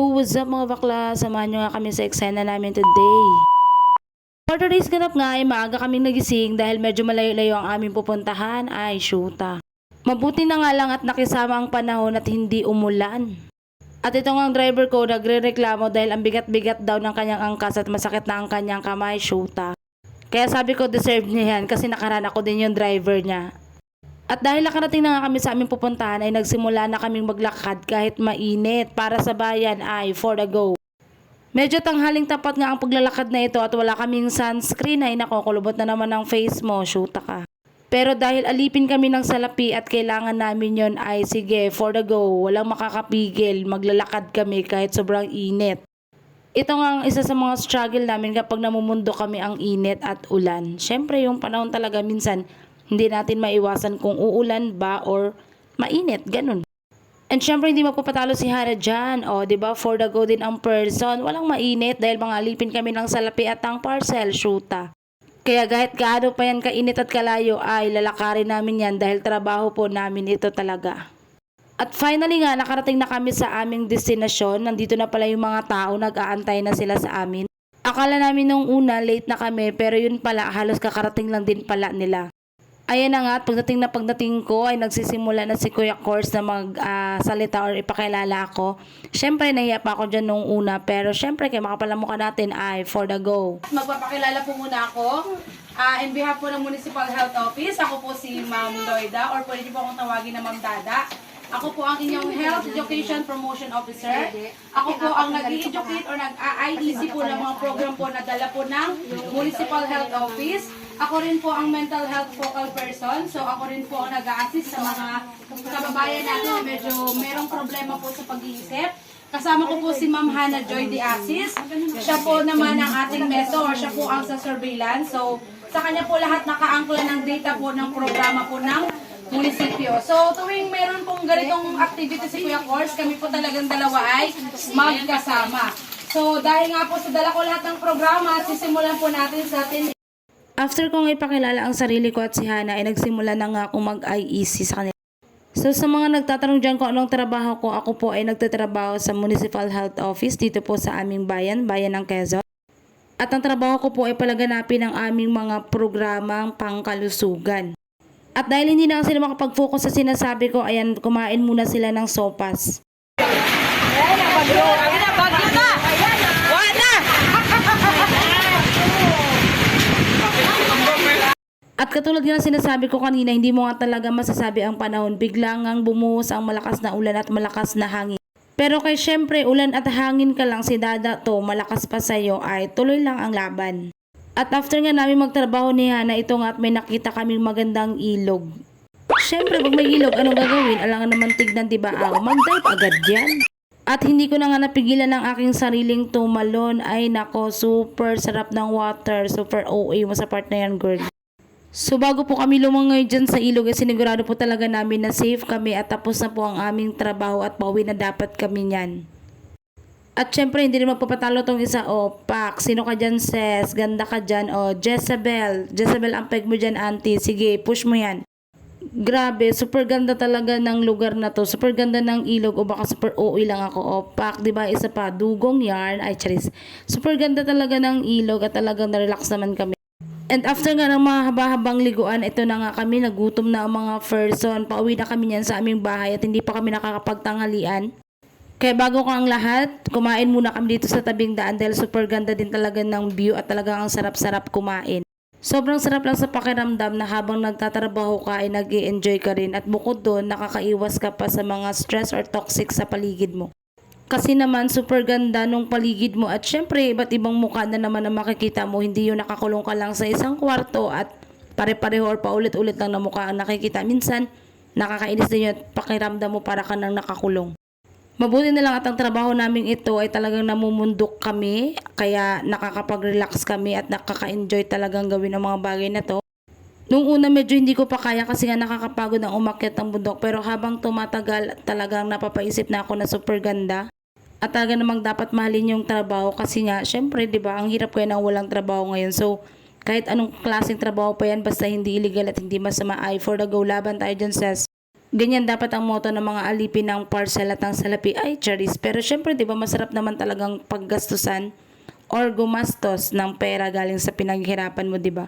What's up mga bakla? Samahan nyo nga kami sa eksena namin today. For today's ganap nga ay maaga kaming nagising dahil medyo malayo-layo ang aming pupuntahan ay shoota. Mabuti na nga lang at nakisama ang panahon at hindi umulan. At ito nga ang driver ko nagre-reklamo dahil ang bigat-bigat daw ng kanyang angkas at masakit na ang kanyang kamay shoota. Kaya sabi ko deserve niya yan kasi nakarana ko din yung driver niya. At dahil nakarating na nga kami sa aming pupuntahan ay nagsimula na kaming maglakad kahit mainit para sa bayan ay for the go. Medyo tanghaling tapat nga ang paglalakad na ito at wala kaming sunscreen ay nakukulubot na naman ang face mo, shoota ka. Pero dahil alipin kami ng salapi at kailangan namin yon ay sige, for the go, walang makakapigil, maglalakad kami kahit sobrang init. Ito nga ang isa sa mga struggle namin kapag namumundo kami ang init at ulan. Siyempre yung panahon talaga minsan hindi natin maiwasan kung uulan ba or mainit, ganun. And syempre hindi magpapatalo si Hana dyan. O, di ba for the go din ang person. Walang mainit dahil mga alipin kami ng salapi at ang parcel, shoota. Kaya kahit gaano pa yan kainit at kalayo ay lalakarin namin yan dahil trabaho po namin ito talaga. At finally nga, nakarating na kami sa aming destinasyon. Nandito na pala yung mga tao, nag-aantay na sila sa amin. Akala namin nung una, late na kami, pero yun pala, halos kakarating lang din pala nila. Ayan na nga, at pagdating na pagdating ko ay nagsisimula na si Kuya Kors na magsalita or ipakilala ako. Siyempre, nahiya pa ako dyan nung una, pero siyempre, kaya makapalamukha natin ay for the go. Magpapakilala po muna ako. Ah, in behalf po ng Municipal Health Office, ako po si Ma'am Loida or pwede niyo po akong tawagin na Ma'am Dada. Ako po ang inyong Health Education Promotion Officer. Ako po ang nag-educate or nag-IEC po ng mga program po na dala po ng Municipal Health Office. Ako rin po ang mental health focal person. So ako rin po ang nag-a-assist sa mga kababayan natin na medyo merong problema po sa pag-iisip. Kasama ko po si Ma'am Hannah Joy de Asis. Siya po naman ang ating mentor. Siya po ang sa surveillance. So, sa kanya po lahat nakaangkla ng data po ng programa po ng munisipyo. So, tuwing meron pong ganitong activity si Kuya Kors, kami po talagang dalawa ay magkasama. So, dahil nga po sa dala ko lahat ng programa, sisimulan po natin sa atin After kong ipakilala ang sarili ko at si Hana, ay nagsimula na nga akong mag-IEC sa kanila. So sa mga nagtatanong dyan kung anong trabaho ko, ako po ay nagtatrabaho sa Municipal Health Office dito po sa aming bayan, bayan ng Quezon. At ang trabaho ko po ay palaganapin ang aming mga programang pangkalusugan. At dahil hindi na sila makapag-focus sa sinasabi ko, ayan, kumain muna sila ng sopas. At katulad nga ng sinasabi ko kanina, hindi mo nga talaga masasabi ang panahon. Bigla ngang bumuhos ang malakas na ulan at malakas na hangin. Pero kay syempre, ulan at hangin ka lang si Dada to, malakas pa sa'yo, ay tuloy lang ang laban. At after nga namin magtrabaho ni Hana, ito nga at may nakita kaming magandang ilog. Syempre, pag may ilog, anong gagawin? Alangan naman tignan, di ba? Ah, mag-dive agad yan. At hindi ko na nga napigilan ng aking sariling tumalon. Ay nako, super sarap ng water. Super OA mo sa part na yan, girl. So bago po kami lumangay dyan sa ilog, eh, sinigurado po talaga namin na safe kami at tapos na po ang aming trabaho at pauwi na dapat kami niyan. At syempre, hindi rin magpapatalo tong isa, o, oh, Pak, sino ka dyan, Ses? Ganda ka dyan, o, oh, Jezebel. Jezebel, ang peg mo dyan, auntie. Sige, push mo yan. Grabe, super ganda talaga ng lugar na to. Super ganda ng ilog o baka super OA lang ako. O, pak, di ba? Isa pa, dugong yarn. Ay, charis. Super ganda talaga ng ilog at talagang na-relax naman kami. And after nga ng mga haba-habang liguan, ito na nga kami, nagutom na ang mga person. Pauwi na kami niyan sa aming bahay at hindi pa kami nakakapagtanghalian. Kaya bago ko ang lahat, kumain muna kami dito sa tabing daan dahil super ganda din talaga ng view at talagang ang sarap-sarap kumain. Sobrang sarap lang sa pakiramdam na habang nagtatrabaho ka ay nag enjoy ka rin at bukod doon nakakaiwas ka pa sa mga stress or toxic sa paligid mo. Kasi naman super ganda nung paligid mo at syempre iba't ibang mukha na naman ang makikita mo. Hindi yung nakakulong ka lang sa isang kwarto at pare-pareho or paulit-ulit lang na mukha ang nakikita. Minsan nakakainis din yun at pakiramdam mo para ka nang nakakulong. Mabuti na lang at ang trabaho namin ito ay talagang namumundok kami, kaya nakakapag-relax kami at nakaka-enjoy talagang gawin ang mga bagay na to. Nung una medyo hindi ko pa kaya kasi nga nakakapagod ang umakyat ng bundok pero habang tumatagal talagang napapaisip na ako na super ganda. At talaga namang dapat mahalin yung trabaho kasi nga syempre 'di ba ang hirap kaya nang walang trabaho ngayon. So kahit anong klaseng trabaho pa yan basta hindi illegal at hindi masama ay for the go laban tayo dyan sis. Ganyan dapat ang motto ng mga alipin ng parcel at ng salapi ay charis. Pero syempre, di ba masarap naman talagang paggastusan or gumastos ng pera galing sa pinaghirapan mo, di ba?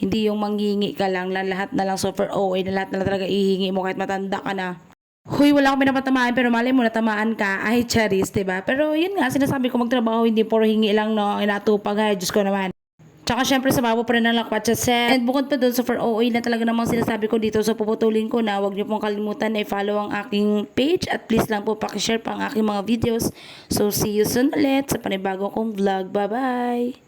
Hindi yung manghingi ka lang, lahat na lang super OA, na lahat na lang talaga ihingi mo kahit matanda ka na. Huy, wala akong pinapatamaan pero malay mo natamaan ka, ay charis, di ba? Pero yun nga, sinasabi ko magtrabaho, hindi puro hingi lang, no? Inatupag, ay, Diyos ko naman. Tsaka syempre sa babo pa rin ng lakpat sa set. And bukod pa doon, so for OA na talaga namang sinasabi ko dito, so puputulin ko na, huwag niyo pong kalimutan na i-follow ang aking page at please lang po pakishare pa ang aking mga videos. So see you soon ulit sa panibago kong vlog. Bye-bye!